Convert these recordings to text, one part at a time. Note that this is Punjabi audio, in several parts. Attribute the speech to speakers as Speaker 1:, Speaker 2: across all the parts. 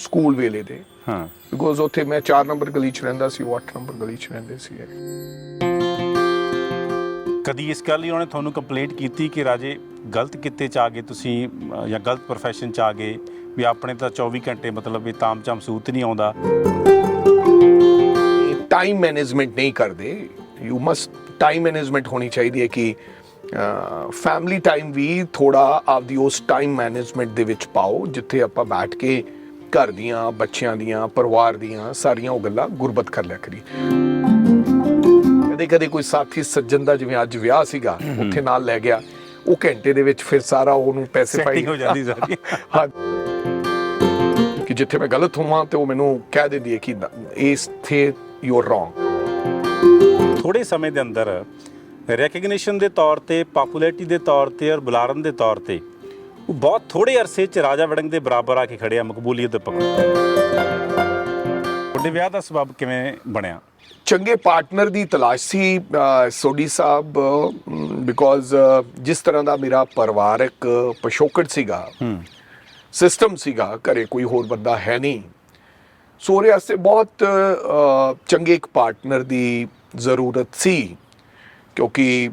Speaker 1: ਸਕੂਲ ਵੇਲੇ ਦੇ।
Speaker 2: ਹਾਂ।
Speaker 1: ਬਿਕੋਜ਼ ਉੱਥੇ ਮੈਂ 4 ਨੰਬਰ ਗਲੀ 'ਚ ਰਹਿੰਦਾ ਸੀ ਉਹ 8 ਨੰਬਰ ਗਲੀ 'ਚ ਰਹਿੰਦੇ ਸੀ
Speaker 2: ਕਦੀ ਇਸ ਗੱਲ ਲਈ ਉਹਨੇ ਤੁਹਾਨੂੰ ਕੰਪਲੇਂਟ ਕੀਤੀ ਕਿ ਰਾਜੇ ਗਲਤ ਕਿੱਤੇ ਚ ਆ ਗਏ ਤੁਸੀਂ ਜਾਂ ਗਲਤ profession ਚ ਆ ਗਏ ਵੀ ਆਪਣੇ ਤਾਂ 24 ਘੰਟੇ ਮਤਲਬ ਵੀ ਤਾਮਚਾਮ ਸੂਤ ਨਹੀਂ ਆਉਂਦਾ?
Speaker 1: ਟਾਈਮ ਮੈਨੇਜਮੈਂਟ ਨਹੀਂ ਕਰਦੇ। ਯੂ ਮਸਟ ਟਾਈਮ ਮੈਨੇਜਮੈਂਟ ਹੋਣੀ ਚਾਹੀਦੀ ਹੈ ਕਿ ਫੈਮਿਲੀ ਟਾਈਮ ਵੀ ਥੋੜਾ ਆਪਦੀ ਉਸ ਟਾਈਮ ਮੈਨੇਜਮੈਂਟ ਦੇ ਵਿੱਚ ਪਾਓ ਜਿੱਥੇ ਆਪਾਂ ਬੈਠ ਕੇ ਘਰ ਦੀਆਂ ਬੱਚਿਆਂ ਦੀਆਂ ਪਰਿਵਾਰ ਦੀਆਂ ਸਾਰੀਆਂ ਉਹ ਗੱਲਾਂ ਗੁਰਬਤ ਕਰ ਲਿਆ ਕਰੀ ਕਦੇ ਕਦੇ ਕੋਈ ਸਾਥੀ ਸੱਜਣ ਦਾ ਜਿਵੇਂ ਅੱਜ ਵਿਆਹ ਸੀਗਾ ਉੱਥੇ ਨਾਲ ਲੈ ਗਿਆ ਉਹ ਘੰਟੇ ਦੇ ਵਿੱਚ ਫਿਰ ਸਾਰਾ ਉਹਨੂੰ ਪੈਸੀਫਾਈ
Speaker 2: ਸੈਟਿੰਗ ਹੋ ਜਾਂਦੀ ਸਾਰੀ।
Speaker 1: ਹਾਂ। ਕਿ ਜਿੱਥੇ ਮੈਂ ਗਲਤ ਹੋਵਾਂ ਤੇ ਉਹ ਮੈਨੂੰ ਕਹਿ ਦਿੰਦੀ ਹੈ ਕਿ ਇਸ ਥੇ ਯੂ ਆਰ ਰੋਂਗ
Speaker 2: ਥੋੜੇ ਸਮੇਂ ਦੇ ਅੰਦਰ ਰੈਕਗਨੀਸ਼ਨ ਦੇ ਤੌਰ ਤੇ ਪਪੂਲੈਰਿਟੀ ਦੇ ਤੌਰ ਤੇ ਔਰ ਬੁਲਾਰਨ ਦੇ ਤੌਰ ਤੇ ਉਹ ਬਹੁਤ ਥੋੜੇ ਅਰਸੇ ਚ ਰਾਜਾ ਵੜਿੰਗ ਦੇ ਬਰਾਬਰ ਆ ਕੇ ਖੜਿਆ ਮਕਬੂਲੀਅਤ ਦੇ ਪਕੜ ਤੁਹਾਡੇ ਵਿਆਹ ਦਾ ਸਬਬ ਕਿਵੇਂ ਬਣਿਆ?
Speaker 1: ਚੰਗੇ ਪਾਰਟਨਰ ਦੀ ਤਲਾਸ਼ ਸੀ ਅਹ, ਸੋਢੀ ਸਾਹਿਬ ਬਿਕੋਜ਼ ਜਿਸ ਤਰ੍ਹਾਂ ਦਾ ਮੇਰਾ ਪਰਿਵਾਰਕ ਪਿਛੋਕੜ ਸੀਗਾ ਸਿਸਟਮ ਸੀਗਾ ਘਰੇ ਕੋਈ ਹੋਰ ਬੰਦਾ ਹੈ ਨਹੀਂ ਸੋ ਉਹਦੇ ਵਾਸਤੇ ਬਹੁਤ ਚੰਗੇ ਇੱਕ ਪਾਰਟਨਰ ਦੀ ਜ਼ਰੂਰਤ ਸੀ ਕਿਉਂਕਿ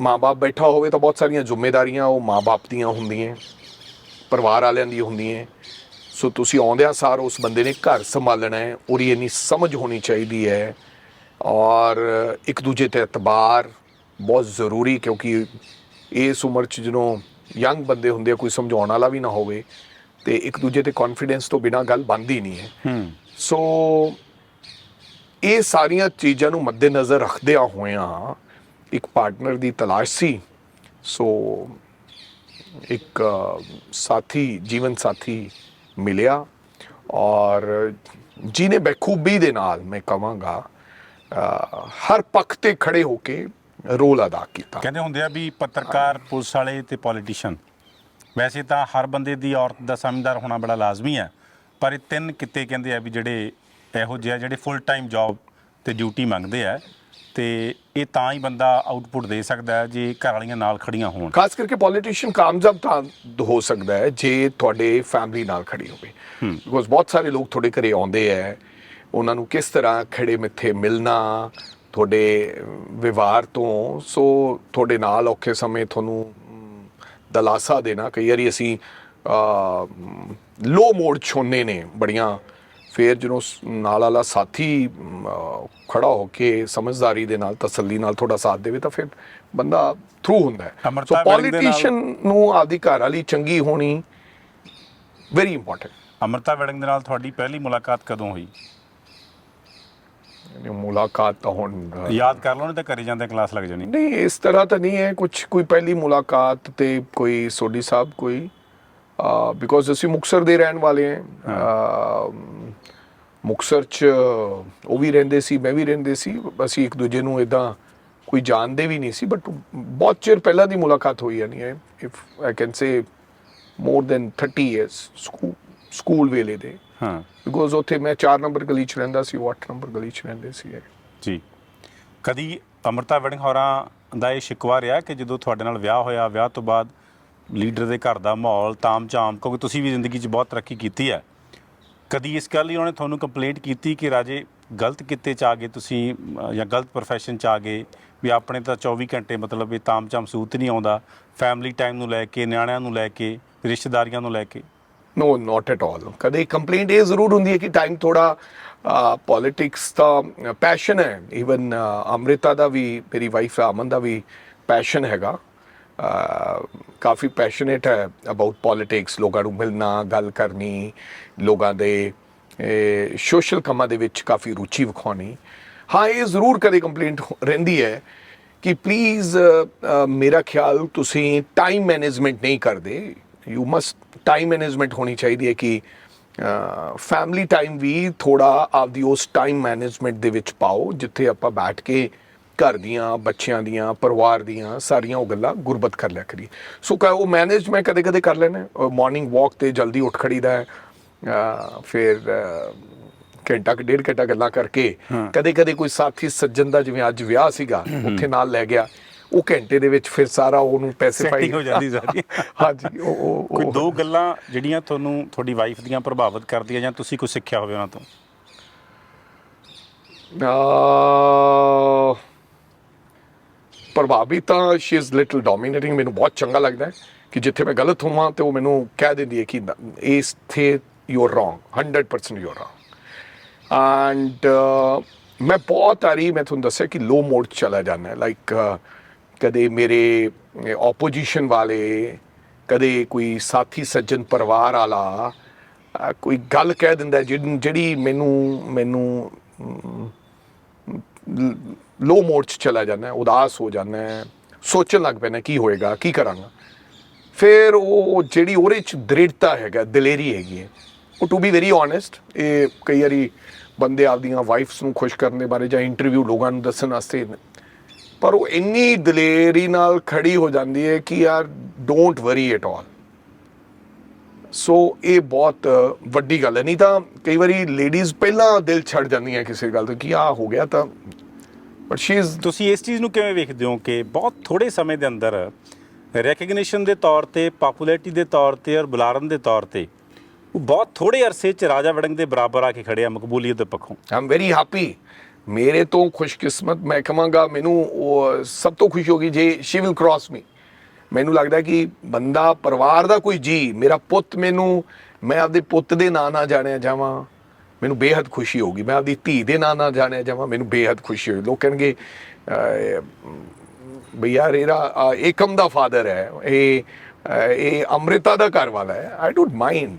Speaker 1: ਮਾਂ-ਬਾਪ ਬੈਠਾ ਹੋਵੇ ਤਾਂ ਬਹੁਤ ਸਾਰੀਆਂ ਜ਼ਿੰਮੇਵਾਰੀਆਂ ਉਹ ਮਾਂ-ਬਾਪ ਦੀਆਂ ਹੁੰਦੀਆਂ ਪਰਿਵਾਰ ਵਾਲਿਆਂ ਦੀ ਹੁੰਦੀਆਂ ਸੋ ਤੁਸੀਂ ਆਉਂਦਿਆਂ ਸਾਰ ਉਸ ਬੰਦੇ ਨੇ ਘਰ ਸੰਭਾਲਣਾ ਹੈ ਉਹਦੀ ਇੰਨੀ ਸਮਝ ਹੋਣੀ ਚਾਹੀਦੀ ਹੈ ਔਰ ਇੱਕ ਦੂਜੇ ਤੇ ਇਤਬਾਰ ਬਹੁਤ ਜ਼ਰੂਰੀ ਕਿਉਂਕਿ ਇਸ ਉਮਰ 'ਚ ਜਦੋਂ ਯੰਗ ਬੰਦੇ ਹੁੰਦੇ ਆ ਕੋਈ ਸਮਝਾਉਣ ਵਾਲਾ ਵੀ ਨਾ ਹੋਵੇ ਤੇ ਇੱਕ ਦੂਜੇ ਤੇ ਕੌਨਫੀਡੈਂਸ ਤੋਂ ਬਿਨਾ ਗੱਲ ਬਣਦੀ ਨਹੀਂ ਹੈ।
Speaker 2: ਹੂੰ।
Speaker 1: ਸੋ ਇਹ ਸਾਰੀਆਂ ਚੀਜ਼ਾਂ ਨੂੰ ਮੱਦੇਨਜ਼ਰ ਰੱਖਦਿਆਂ ਹੋਇਆਂ ਇੱਕ ਪਾਰਟਨਰ ਦੀ ਤਲਾਸ਼ ਸੀ। ਸੋ ਇੱਕ ਸਾਥੀ, ਜੀਵਨ ਸਾਥੀ ਮਿਲਿਆ ਔਰ ਜਿਹਨੇ ਬਖੂਬੀ ਦੇ ਨਾਲ ਮੈਂ ਕਵਾਂਗਾ ਹਰ ਪੱਖ ਤੇ ਖੜੇ ਹੋ ਕੇ ਰੋਲ ਅਦਾ ਕੀਤਾ।
Speaker 2: ਕਹਿੰਦੇ ਹੁੰਦੇ ਆ ਵੀ ਪੱਤਰਕਾਰ, ਪੁਲਿਸ ਵਾਲੇ ਤੇ ਪੋਲੀਟੀਸ਼ੀਅਨ। ਵੈਸੇ ਤਾਂ ਹਰ ਬੰਦੇ ਦੀ ਔਰਤ ਦਾ ਸਮਝਦਾਰ ਹੋਣਾ ਬੜਾ ਲਾਜ਼ਮੀ ਹੈ, ਪਰ ਇਹ ਤਿੰਨ ਕਿੱਤੇ ਕਹਿੰਦੇ ਆ ਵੀ ਜਿਹੜੇ ਇਹੋ ਜਿਹੇ ਆ ਜਿਹੜੇ ਫੁੱਲ ਟਾਈਮ ਜੌਬ ਤੇ ਡਿਊਟੀ ਮੰਗਦੇ ਆ ਤੇ ਇਹ ਤਾਂ ਹੀ ਬੰਦਾ ਆਊਟਪੁੱਟ ਦੇ ਸਕਦਾ ਹੈ ਜੇ ਘਰ ਵਾਲੀਆਂ ਨਾਲ ਖੜੀਆਂ ਹੋਣ।
Speaker 1: ਖਾਸ ਕਰਕੇ ਪੋਲੀਟੀਸ਼ੀਅਨ ਕਾਮਯਾਬ ਤਾਂ ਹੋ ਸਕਦਾ ਹੈ ਜੇ ਤੁਹਾਡੇ ਫੈਮਿਲੀ ਨਾਲ ਖੜੀ ਹੋਵੇ। ਬਿਕੋਜ਼ ਬਹੁਤ ਸਾਰੇ ਲੋਕ ਤੁਹਾਡੇ ਘਰੇ ਆਉਂਦੇ ਹੈ ਉਹਨਾਂ ਨੂੰ ਕਿਸ ਤਰ੍ਹਾਂ ਖੜੇ ਮਿੱਥੇ ਮਿਲਣਾ ਤੁਹਾਡੇ ਵਿਵਹਾਰ ਤੋਂ ਸੋ ਤੁਹਾਡੇ ਨਾਲ ਔਖੇ ਸਮੇਂ ਤੁਹਾਨੂੰ ਦਲਾਸਾ ਦੇਣਾ ਕਈ ਵਾਰੀ ਅਸੀਂ ਲੋ ਮੋਡ ਛੋਨੇ ਨੇ ਬੜੀਆਂ ਫਿਰ ਜਦੋਂ ਨਾਲ ਵਾਲਾ ਸਾਥੀ ਖੜਾ ਹੋ ਕੇ ਸਮਝਦਾਰੀ ਦੇ ਨਾਲ ਤਸੱਲੀ ਨਾਲ ਤੁਹਾਡਾ ਸਾਥ ਦੇਵੇ ਤਾਂ ਫਿਰ ਬੰਦਾ ਥਰੂ ਹੁੰਦਾ ਹੈ। ਸੋ ਪੋਲੀਟੀਸ਼ੀਅਨ ਨੂੰ ਆਪਦੀ ਘਰ ਵਾਲੀ ਚੰਗੀ ਹੋਣੀ ਵੈਰੀ ਇੰਪੋਰਟੈਂਟ
Speaker 2: ਅਮਰਤਾ ਵੜਿੰਗ ਦੇ ਨਾਲ ਤੁਹਾਡੀ ਪਹਿਲੀ ਮੁਲਾਕਾਤ ਕਦੋਂ ਹੋਈ?
Speaker 1: ਮੁਲਾਕਾਤ ਤਾਂ ਹੁਣ
Speaker 2: ਯਾਦ ਕਰ ਲਓ ਨਹੀਂ ਤਾਂ ਘਰੇ ਜਾਂਦੇ ਕਲਾਸ ਲੱਗ ਜਾਣੀ।
Speaker 1: ਨਹੀਂ ਇਸ ਤਰ੍ਹਾਂ ਤਾਂ ਨਹੀਂ ਹੈ ਕੁਝ ਕੋਈ ਪਹਿਲੀ ਮੁਲਾਕਾਤ ਤੇ ਕੋਈ ਸੋਢੀ ਸਾਹਿਬ ਕੋਈ ਬਿਕੋਜ਼ ਅਸੀਂ ਮੁਕਸਰ ਦੇ ਰਹਿਣ ਵਾਲੇ ਹਾਂ ਮੁਕਸਰ ਚ ਉਹ ਵੀ ਰਹਿੰਦੇ ਸੀ ਮੈਂ ਵੀ ਰਹਿੰਦੇ ਸੀ। ਅਸੀਂ ਇੱਕ ਦੂਜੇ ਨੂੰ ਇਦਾਂ ਕੋਈ ਜਾਣਦੇ ਵੀ ਨਹੀਂ ਸੀ ਬਟ ਬਹੁਤ ਚਿਰ ਪਹਿਲਾਂ ਦੀ ਮੁਲਾਕਾਤ ਹੋਈ ਹੈ ਨਹੀਂ if I can say more than 30 years school ਵੇਲੇ ਦੇ।
Speaker 2: ਹਾਂ।
Speaker 1: ਬਿਕੋਜ਼ ਉੱਥੇ ਮੈਂ 4 ਨੰਬਰ ਗਲੀ ਚ ਰਹਿੰਦਾ ਸੀ ਉਹ 8 ਨੰਬਰ ਗਲੀ ਚ ਰਹਿੰਦੇ ਸੀ
Speaker 2: ਜੀ। ਕਦੀ ਅਮਰਤਾ ਵੜਿੰਗ ਹੋਰਾਂ ਦਾ ਇਹ ਸ਼ਿਕਵਾ ਰਿਹਾ ਕਿ ਜਦੋਂ ਤੁਹਾਡੇ ਨਾਲ ਵਿਆਹ ਹੋਇਆ ਵਿਆਹ ਤੋਂ ਬਾਅਦ ਲੀਡਰ ਦੇ ਘਰ ਦਾ ਮਾਹੌਲ ਤਾਮ-ਝਾਮ ਕਿਉਂਕਿ ਤੁਸੀਂ ਵੀ ਜ਼ਿੰਦਗੀ 'ਚ ਬਹੁਤ ਤਰੱਕੀ ਕੀਤੀ ਹੈ। ਕਦੀ ਇਸ ਗੱਲ ਲਈ ਉਹਨੇ ਤੁਹਾਨੂੰ ਕੰਪਲੇਂਟ ਕੀਤੀ ਕਿ ਰਾਜੇ ਗਲਤ ਕਿੱਤੇ 'ਚ ਆ ਗਏ ਤੁਸੀਂ ਜਾਂ ਗਲਤ profession 'ਚ ਆ ਗਏ, ਵੀ ਆਪਣੇ ਤਾਂ 24 ਘੰਟੇ ਮਤਲਬ ਇਹ ਤਾਮ-ਝਾਮ ਸੂਤ ਨਹੀਂ ਆਉਂਦਾ ਫੈਮਿਲੀ ਟਾਈਮ ਨੂੰ ਲੈ ਕੇ, ਨਿਆਣਿਆਂ ਨੂੰ ਲੈ ਕੇ, ਰਿਸ਼ਤੇਦਾਰੀਆਂ ਨੂੰ ਲੈ ਕੇ?
Speaker 1: ਨੋ ਨਾਟ ਐਟ ਆਲ ਕਦੇ ਕੰਪਲੇਂਟ ਇਹ ਜ਼ਰੂਰ ਹੁੰਦੀ ਹੈ ਕਿ ਟਾਈਮ ਥੋੜਾ ਪੋਲਿਟਿਕਸ ਦਾ ਪੈਸ਼ਨ ਹੈ. ਇਵਨ ਅੰਮ੍ਰਿਤਾ ਦਾ ਵੀ, ਮੇਰੀ ਵਾਈਫ ਅਮਨ ਦਾ ਵੀ ਪੈਸ਼ਨ ਹੈਗਾ। ਕਾਫੀ ਪੈਸ਼ਨੇਟ ਹੈ ਅਬਾਊਟ ਪੋਲਿਟਿਕਸ ਲੋਕਾਂ ਨੂੰ ਮਿਲਣਾ, ਗੱਲ ਕਰਨੀ, ਲੋਕਾਂ ਦੇ ਸੋਸ਼ਲ ਕੰਮਾਂ ਦੇ ਵਿੱਚ ਕਾਫੀ ਰੁਚੀ ਵਿਖਾਉਣੀ। ਹਾਂ, ਇਹ ਜ਼ਰੂਰ ਕਦੇ ਕੰਪਲੇਂਟ ਰਹਿੰਦੀ ਹੈ ਕਿ ਪਲੀਜ਼ ਮੇਰਾ ਖਿਆਲ ਤੁਸੀਂ ਟਾਈਮ ਮੈਨੇਜਮੈਂਟ ਨਹੀਂ ਕਰਦੇ। ਯੂ ਮਸਟ ਟਾਈਮ ਮੈਨੇਜਮੈਂਟ ਹੋਣੀ ਚਾਹੀਦੀ ਹੈ ਕਿ ਫੈਮਿਲੀ ਟਾਈਮ ਵੀ ਥੋੜਾ ਆਪਦੀ ਉਸ ਟਾਈਮ ਮੈਨੇਜਮੈਂਟ ਦੇ ਵਿੱਚ ਪਾਓ, ਜਿੱਥੇ ਆਪਾਂ ਬੈਠ ਕੇ ਘਰ ਦੀਆਂ ਬੱਚਿਆਂ ਦੀਆਂ ਪਰਿਵਾਰ ਦੀਆਂ ਸਾਰੀਆਂ ਉਹ ਗੱਲਾਂ ਗੁਰਬਤ ਕਰ ਲਿਆ ਕਰੀ ਸੋ ਕਹ ਉਹ ਮੈਨੇਜ ਮੈਂ ਕਦੇ ਕਦੇ ਕਰ ਲੈਣਾ ਮਾਰਨਿੰਗ ਵਾਕ ਤੇ ਜਲਦੀ ਉੱਠ ਖੜੀਦਾ ਹੈ। ਫਿਰ ਘੰਟਾ ਕੁ ਡੇਢ ਘੰਟਾ ਗੱਲਾਂ ਕਰਕੇ ਕਦੇ ਕਦੇ ਕੋਈ ਸਾਥੀ ਸੱਜਣ ਦਾ ਜਿਵੇਂ ਅੱਜ ਵਿਆਹ ਸੀਗਾ ਉੱਥੇ ਨਾਲ ਲੈ ਗਿਆ। ਉਹ ਘੰਟੇ ਦੇ ਵਿੱਚ ਫਿਰ ਸਾਰਾ ਉਹਨੂੰ ਪੈਸੀਫਾਈ
Speaker 2: Setting ਹੋ ਜਾਂਦੀ ਸਾਰੀ।
Speaker 1: ਹਾਂਜੀ ਉਹ ਉਹ
Speaker 2: ਕੋਈ ਦੋ ਗੱਲਾਂ ਜਿਹੜੀਆਂ ਤੁਹਾਨੂੰ ਤੁਹਾਡੀ ਵਾਈਫ ਦੀਆਂ ਪ੍ਰਭਾਵਿਤ ਕਰਦੀਆਂ ਜਾਂ ਤੁਸੀਂ ਕੁਝ ਸਿੱਖਿਆ ਹੋਵੇ ਉਹਨਾਂ ਤੋਂ?
Speaker 1: ਅਹ ਪ੍ਰਭਾਵਿਤ ਤਾਂ ਸ਼ੀ ਇਜ਼ ਲਿਟਲ ਡੋਮੀਨੇਟਿੰਗ ਮੈਨੂੰ ਬਹੁਤ ਚੰਗਾ ਲੱਗਦਾ ਹੈ ਕਿ ਜਿੱਥੇ ਮੈਂ ਗਲਤ ਹੋਵਾਂ ਤੇ ਉਹ ਮੈਨੂੰ ਕਹਿ ਦਿੰਦੀ ਹੈ ਕਿ ਇਸ ਥੇ you are wrong 100% you are wrong and ਮੈਂ ਬਹੁਤ ਵਾਰੀ ਮੈਂ ਤੁਹਾਨੂੰ ਦੱਸਿਆ ਕਿ ਲੋ ਮੋਡ ਚਲਾ ਜਾਂਦਾ ਲਾਈਕ uh, ਕਦੇ ਮੇਰੇ ਆਪੋਜੀਸ਼ਨ ਵਾਲੇ, ਕਦੇ ਕੋਈ ਸਾਥੀ ਸੱਜਣ ਪਰਿਵਾਰ ਵਾਲਾ ਕੋਈ ਗੱਲ ਕਹਿ ਦਿੰਦਾ ਹੈ ਜਿਹੜੀ ਮੈਨੂੰ ਮੈਨੂੰ ਲੋ ਮੋਡ 'ਚ ਚਲਾ ਜਾਂਦਾ ਉਦਾਸ ਹੋ ਜਾਂਦਾ ਸੋਚਣ ਲੱਗ ਪੈਂਦਾ ਕੀ ਹੋਏਗਾ, ਕੀ ਕਰਾਂਗਾ। ਫਿਰ ਉਹ ਜਿਹੜੀ ਉਹਦੇ 'ਚ ਦ੍ਰਿੜਤਾ ਹੈਗਾ, ਦਲੇਰੀ ਹੈਗੀ ਹੈ, ਉਹ ਟੂ ਬੀ ਵੈਰੀ ਓਨੈਸਟ ਇਹ ਕਈ ਵਾਰੀ ਬੰਦੇ ਆਪਦੀਆਂ ਵਾਈਫਸ ਨੂੰ ਖੁਸ਼ ਕਰਨ ਦੇ ਬਾਰੇ ਜਾਂ ਇੰਟਰਵਿਊ ਲੋਕਾਂ ਨੂੰ ਦੱਸਣ ਵਾਸਤੇ ਪਰ ਉਹ ਇੰਨੀ ਦਲੇਰੀ ਨਾਲ ਖੜੀ ਹੋ ਜਾਂਦੀ ਹੈ ਕਿ ਯਾਰ ਡੋਂਟ ਵਰੀ ਐਟ ਆਲ ਸੋ ਇਹ ਬਹੁਤ ਵੱਡੀ ਗੱਲ ਹੈ। ਨਹੀਂ ਤਾਂ ਕਈ ਵਾਰੀ ਲੇਡੀਜ਼ ਪਹਿਲਾਂ ਦਿਲ ਛੱਡ ਜਾਂਦੀਆਂ ਕਿਸੇ ਗੱਲ ਤੋਂ ਕਿ ਆ ਹੋ ਗਿਆ ਤਾਂ ਬਟ ਸ਼ੀ ਇਜ਼
Speaker 2: ਤੁਸੀਂ ਇਸ ਚੀਜ਼ ਨੂੰ ਕਿਵੇਂ ਵੇਖਦੇ ਹੋ ਕਿ ਬਹੁਤ ਥੋੜੇ ਸਮੇਂ ਦੇ ਅੰਦਰ ਰੈਕਗਨੀਸ਼ਨ ਦੇ ਤੌਰ ਤੇ ਪਪੂਲੈਰਿਟੀ ਦੇ ਤੌਰ ਤੇ ਔਰ ਬੁਲਾਰਨ ਦੇ ਤੌਰ ਤੇ ਉਹ ਬਹੁਤ ਥੋੜੇ ਅਰਸੇ ਚ ਰਾਜਾ ਵੜਿੰਗ ਦੇ ਬਰਾਬਰ ਆ ਕੇ ਖੜੇ ਆ ਮਕਬੂਲੀਅਤ ਦੇ ਪੱਖੋਂ।
Speaker 1: ਆਮ ਵੈਰੀ ਹੈਪੀ ਮੇਰੇ ਤੋਂ ਖੁਸ਼ਕਿਸਮਤ ਮੈਂ ਕਹਾਂਗਾ ਮੈਨੂੰ ਉਹ ਸਭ ਤੋਂ ਖੁਸ਼ੀ ਹੋਗੀ ਜੇ ਸ਼ੀ ਵਿਲ ਕ੍ਰਾਸ ਮੀ ਮੈਨੂੰ ਲੱਗਦਾ ਕਿ ਬੰਦਾ ਪਰਿਵਾਰ ਦਾ ਕੋਈ ਜੀ ਮੇਰਾ ਪੁੱਤ ਮੈਨੂੰ ਮੈਂ ਆਪਦੇ ਪੁੱਤ ਦੇ ਨਾਂ ਨਾਲ ਜਾਣਿਆ ਜਾਵਾਂ। ਮੈਨੂੰ ਬੇਹੱਦ ਖੁਸ਼ੀ ਹੋਗੀ ਮੈਂ ਆਪਦੀ ਧੀ ਦੇ ਨਾਂ ਨਾਲ ਜਾਣਿਆ ਜਾਵਾਂ, ਮੈਨੂੰ ਬੇਹੱਦ ਖੁਸ਼ੀ ਹੋਈ ਲੋਕ ਕਹਿਣਗੇ ਬਈ ਯਾਰ ਇਹਦਾ ਏਕਮ ਦਾ ਫਾਦਰ ਹੈ, ਇਹ ਇਹ ਅੰਮ੍ਰਿਤਾ ਦਾ ਘਰ ਵਾਲਾ ਹੈ। I don't mind